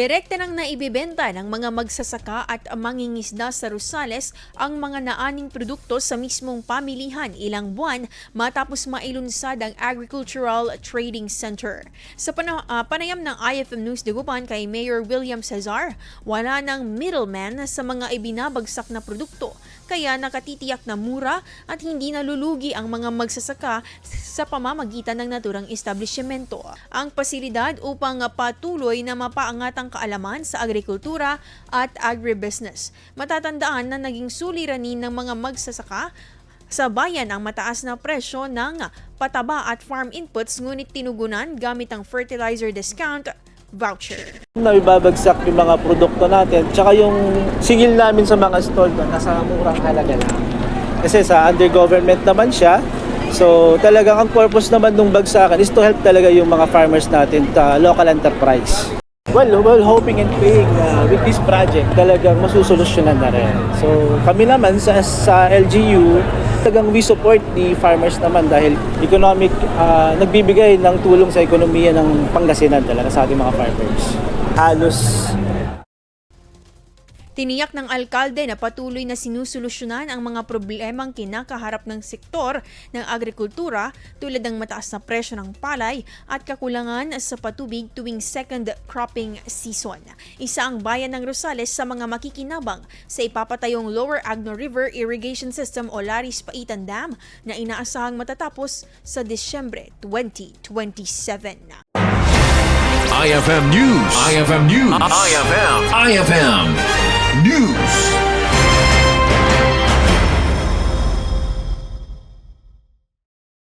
Direkta nang naibibenta ng mga magsasaka at mangingisda sa Rosales ang mga naaning produkto sa mismong pamilihan ilang buwan matapos mailunsad ang Agricultural Trading Center. Sa pana- ah, panayam ng IFM News Dagupan kay Mayor William Cesar, wala nang middleman sa mga ibinabagsak na produkto kaya nakatitiyak na mura at hindi nalulugi ang mga magsasaka sa pamamagitan ng naturang establishmento. Ang pasilidad upang patuloy na mapaangat ang kaalaman sa agrikultura at agribusiness. Matatandaan na naging suliranin ng mga magsasaka sa bayan ang mataas na presyo ng pataba at farm inputs ngunit tinugunan gamit ang fertilizer discount voucher. na ibabagsak yung mga produkto natin tsaka yung singil namin sa mga stall doon nasa murang halaga lang kasi sa under government naman siya so talagang ang purpose naman ng bagsakan is to help talaga yung mga farmers natin ta local enterprise Well, well, hoping and praying na with this project talagang masusolusyonan na rin. So kami naman sa, sa LGU, talagang we support the farmers naman dahil economic, ah, nagbibigay ng tulong sa ekonomiya ng Pangasinan talaga sa ating mga farmers. Halos Tiniyak ng alkalde na patuloy na sinusolusyonan ang mga problemang kinakaharap ng sektor ng agrikultura tulad ng mataas na presyo ng palay at kakulangan sa patubig tuwing second cropping season. Isa ang bayan ng Rosales sa mga makikinabang sa ipapatayong Lower Agno River Irrigation System o Laris Paitan Dam na inaasahang matatapos sa Disyembre 2027. IFM News. IFM News. IFM. IFM News.